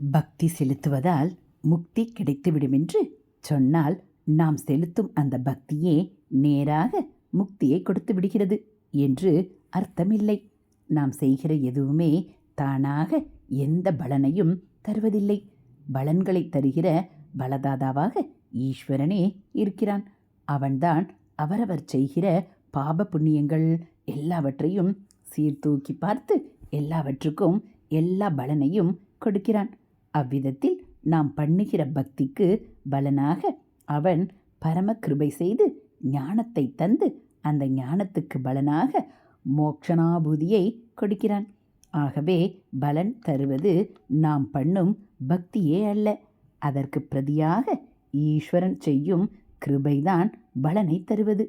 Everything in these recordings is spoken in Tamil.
பக்தி செலுத்துவதால் முக்தி கிடைத்துவிடும் என்று சொன்னால் நாம் செலுத்தும் அந்த பக்தியே நேராக முக்தியை கொடுத்து விடுகிறது என்று அர்த்தமில்லை. நாம் செய்கிற எதுவுமே தானாக எந்த பலனையும் தருவதில்லை. பலன்களை தருகிற பலதாதாவாக ஈஸ்வரனே இருக்கிறான். அவன்தான் அவரவர் செய்கிற பாப புண்ணியங்கள் எல்லாவற்றையும் சீர்தூக்கி பார்த்து எல்லாவற்றுக்கும் எல்லா பலனையும் கொடுக்கிறான். அவ்விதத்தில் நாம் பண்ணுகிற பக்திக்கு பலனாக அவன் பரம கிருபை செய்து ஞானத்தை தந்து அந்த ஞானத்துக்கு பலனாக மோக்ஷனாபூதியை கொடுக்கிறான். ஆகவே பலன் தருவது நாம் பண்ணும் பக்தியே அல்ல. அதற்கு பிரதியாக ஈஸ்வரன் செய்யும் கிருபைதான் பலனை தருவது.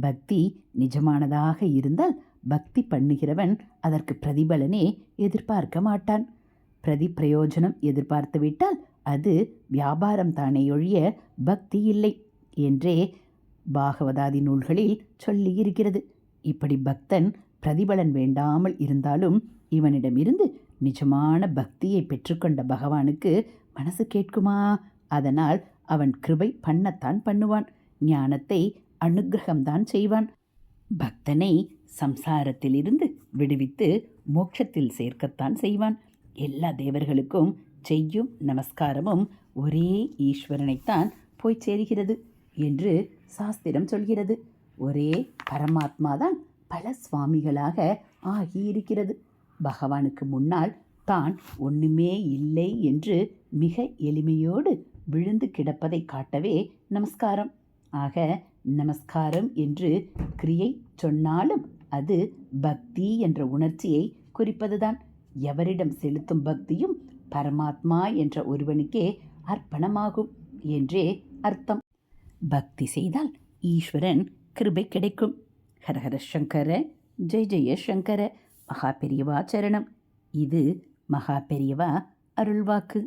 பக்தி நிஜமானதாக இருந்தால் பக்தி பண்ணுகிறவன் அதற்கு பிரதிபலனே எதிர்பார்க்க மாட்டான். பிரதி பிரயோஜனம் எதிர்பார்த்து விட்டால் அது வியாபாரம் தானே ஒழிய பக்தி இல்லை என்றே பாகவதாதி நூல்களில் சொல்லியிருக்கிறது. இப்படி பக்தன் பிரதிபலன் வேண்டாமல் இருந்தாலும் இவனிடமிருந்து நிஜமான பக்தியை பெற்றுக்கொண்ட பகவானுக்கு மனசு கேட்குமா? அதனால் அவன் கிருபை பண்ணத்தான் பண்ணுவான். ஞானத்தை அனுகிரகம்தான் செய்வான். பக்தனை சம்சாரத்திலிருந்து விடுவித்து மோட்சத்தில் சேர்க்கத்தான் செய்வான். எல்லா தேவர்களுக்கும் செய்யும் நமஸ்காரமும் ஒரே ஈஸ்வரனைத்தான் போய் சேருகிறது என்று சாஸ்திரம் சொல்கிறது. ஒரே பரமாத்மாதான் பல சுவாமிகளாக ஆகியிருக்கிறது. பகவானுக்கு முன்னால் தான் ஒன்றுமே இல்லை என்று மிக எளிமையோடு விழுந்து கிடப்பதை காட்டவே நமஸ்காரம். ஆக நமஸ்காரம் என்று கிரியை சொன்னாலும் அது பக்தி என்ற உணர்ச்சியை குறிப்பதுதான். எவரிடம் செலுத்தும் பக்தியும் பரமாத்மா என்ற ஒருவனுக்கே அர்ப்பணமாகும் என்றே அர்த்தம். பக்தி செய்தால் ஈஸ்வரன் கிருபை கிடைக்கும். ஹரஹர சங்கர ஜெய் ஜெய சங்கர மகா பெரியவா சரணம். இது மகா பெரியவா அருள்வாக்கு.